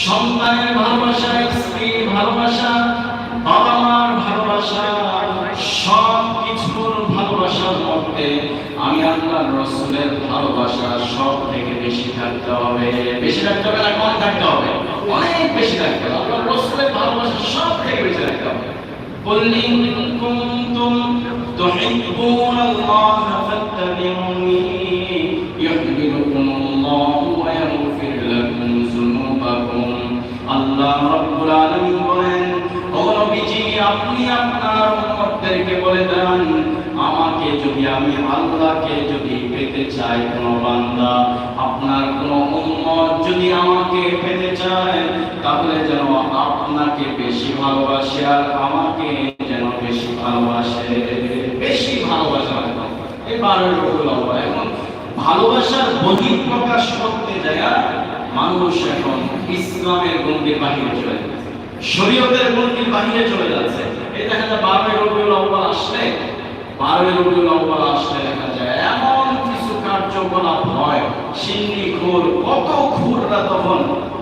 সন্তানের ভালোবাসা স্ত্রীর ভালোবাসা বাবা মার ভালোবাসা সব কিছুর ভালোবাসার মধ্যে আমি আল্লাহ রসুলের ভালোবাসা সব থেকে বেশি থাকতে হবে বেশি থাকতে হবে না কম থাকতে হবে অনেক বেশি থাকতে হবে আল্লাহ রসুলের ভালোবাসা সব থেকে বেশি থাকতে হবে قل إن كنتم تحبون الله فاتبعوني যদি আমি আল্লাহকে যদি পেতে চাই কোন বান্দা, আপনার কোন উম্মত যদি আমাকে পেতে চায়, তাহলে যেন আপনাকে বেশি ভালোবাসে আর আমাকে যেন বেশি ভালোবাসে। বেশি ভালোবাসা এবারে এখন ভালোবাসার বহিঃপ্রকাশ করতে যায় মানুষ এখন ইসলামের গণ্ডির বাহিরে চলে যাচ্ছে। শরীয়তের গণ্ডির বাহিরে চলে যাচ্ছে। এই দেখা যায় বারোই রবিউল আসলে বারোই রবিউল আউ্বাল আসলে দেখা যায় এমন কিছু কার্যকলাপ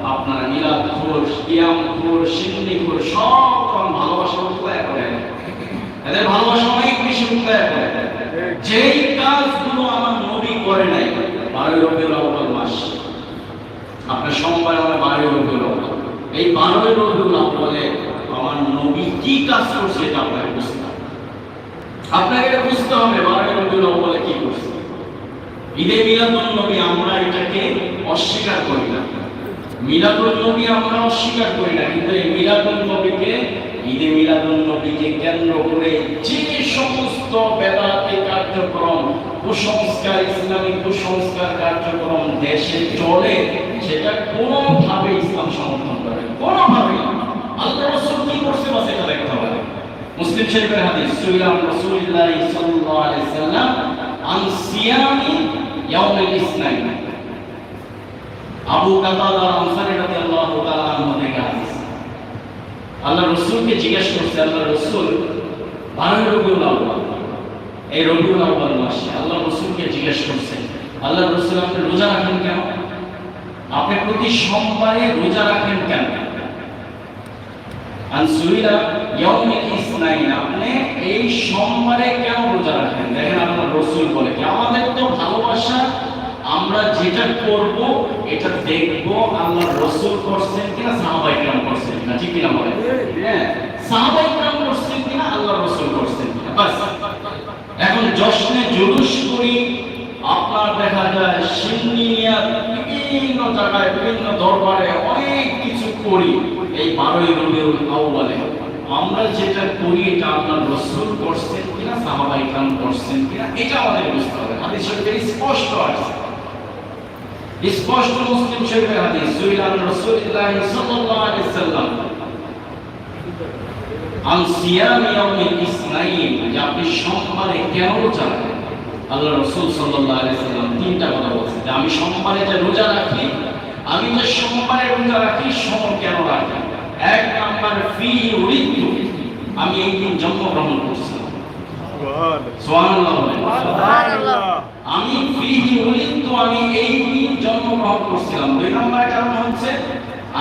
আপনার কাজগুলো আমার নবী করে নাই, বারোই রবিউল আউ্বাল মাস। আপনার সোমবার আমরা বারোই রবিউল আউ্বাল এই বারোই রবিউল আউ্বালে আমার নবী কি কাজ করছে এটা আপনাকে বুঝতে আপনাকে এটা বুঝতে হবে বারোই রবিউল আউ্বালে কি করছে। ঈদে মিলাদুন নবী আমরা এটাকে অস্বীকার করি না। মিলাদুন নবী আমরা অস্বীকার করি না, কিন্তু এই মিলাদুন নবীকে, ঈদে মিলাদুন নবীকে কেন্দ্র করে যে সমস্ত বেদাতে কার্যক্রম, কুসংস্কার, ইসলামিক কুসংস্কার কার্যক্রম দেশে চলে, সেটা কোনোভাবে ইসলাম সমর্থন করে কোনোভাবে আল্লাহ রাসূল কি করছে বাস এটা দেখতে হবে মুসলিম শরীফের হাদিস রাসূলুল্লাহ সাল্লাল্লাহু আলাইহি আন সিয়ামি ইসনাইন। আবু কাতাদা আনসারী রাদিয়াল্লাহু তাআলা আনহু থেকে হাদিস। আল্লাহ রাসূলকে জিজ্ঞেস আল্লাহ রাসূল রবিউল আউয়াল, এই রবিউল আউয়াল মাসে আল্লাহ রাসূলকে জিজ্ঞেস করছে আল্লাহ রাসূল আপনি রোজা রাখেন কেন? আপনি প্রতি সোমবারে রোজা রাখেন কেন? আনসুইলা ইয়াউমিল ইসনাইন, আপনি এই সোমবারে কেন রোজা রাখেন? দেখেন আপনার রসুল বলে কি, আমাদের তো ভালোবাসা, আমরা যেটা করব, এটা দেখব আল্লাহ রসুল করছেন কিনা সাহাবাই কেন করছেন না ঠিক কিনা বলে হ্যাঁ। বিভিন্ন জায়গায়, বিভিন্ন দরবারে অনেক কিছু করি। এই বারোই আউয়ালে। আমরা যেটা করি, এটা আপনার রসুল করছেন কিনা করছেন কিনা, এটা আমাদের বুঝতে হবে। হাদিস শরীফে স্পষ্ট আছে। স্পষ্ট মুসলিম শরীফের হাদিস সুইলান সাল্লাল্লাহু আলাইহি সাল্লাম। সিয়াম ইসনাইন আপনি সোমবারে কেন আল্লাহ রাসূল সাল্লাল্লাহু আলাইহি সাল্লাম তিনটা কথা যে আমি সোমবারে যে রোজা রাখি আমি যে সোমবারে রোজা রাখি সোম কেন রাখি? এক নাম্বার ফি উরিদু আমি এই দিন জন্মগ্রহণ করছি। আমি ফিহি আমি এই দিন জন্মগ্রহণ করছিলাম। দুই নম্বর কারণ হচ্ছে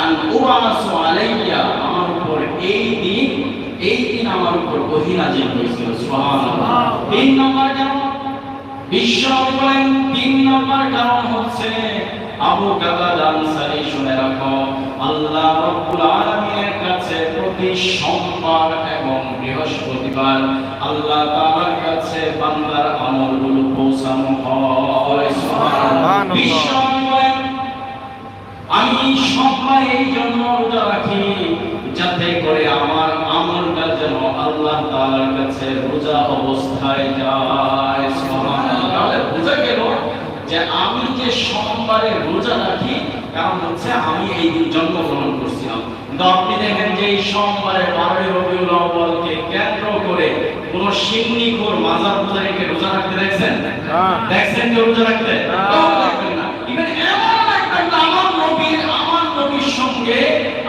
আন উবাসু আলাইয়া আমার উপর এই দিন এই দিন আমার উপর নাযিল হয়েছিল। সুবহানাল্লাহ। তিন নম্বর কারণ বিশ্ব বলেন তিন নম্বর কারণ হচ্ছে আবু কাতাদ আনসারী শুনে রাখো। আল্লাহ রাব্বুল আলামিনের কাছে প্রতি সোমবার এবং বৃহস্পতিবার আল্লাহ তাআলার কাছে বান্দার আমলগুলো পৌঁছানো হয়। সুবহানাল্লাহ। বিশ্ব বলেন আমি এই জন্য রোজা রাখি যাতে করে আমার আমলটা যেন আল্লাহ তাআলার কাছে রোজা অবস্থায় যায় সুবহানাল্লাহ তাহলে বোঝা গেল যে আমি যে সোমবারে রোজা রাখি কারণ হচ্ছে আমি এই দিন জন্মগ্রহণ করছিলাম কিন্তু আপনি দেখেন যে এই সোমবারে বারোই রবিউল আউ্বালকে কেন্দ্র করে কোন সিন্নি ঘোর মাজার পূজারীকে রোজা রাখতে দেখছেন হ্যাঁ। দেখছেন যে রোজা রাখতে হ্যাঁ।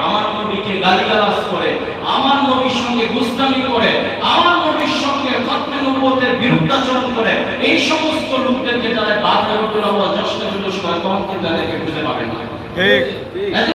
আমার নবীকে গালিগালাজ করে আমার নবীর সঙ্গে গুস্তামি করে আমার নবীর সঙ্গে খতমে নবুয়তের বিরুদ্ধাচরণ করে এই সমস্ত লোকদেরকে যারা বাদ রবিউল আউ্বাল জশ্নে জুলুস করে তাদেরকে খুঁজে পাবেন না ঠিক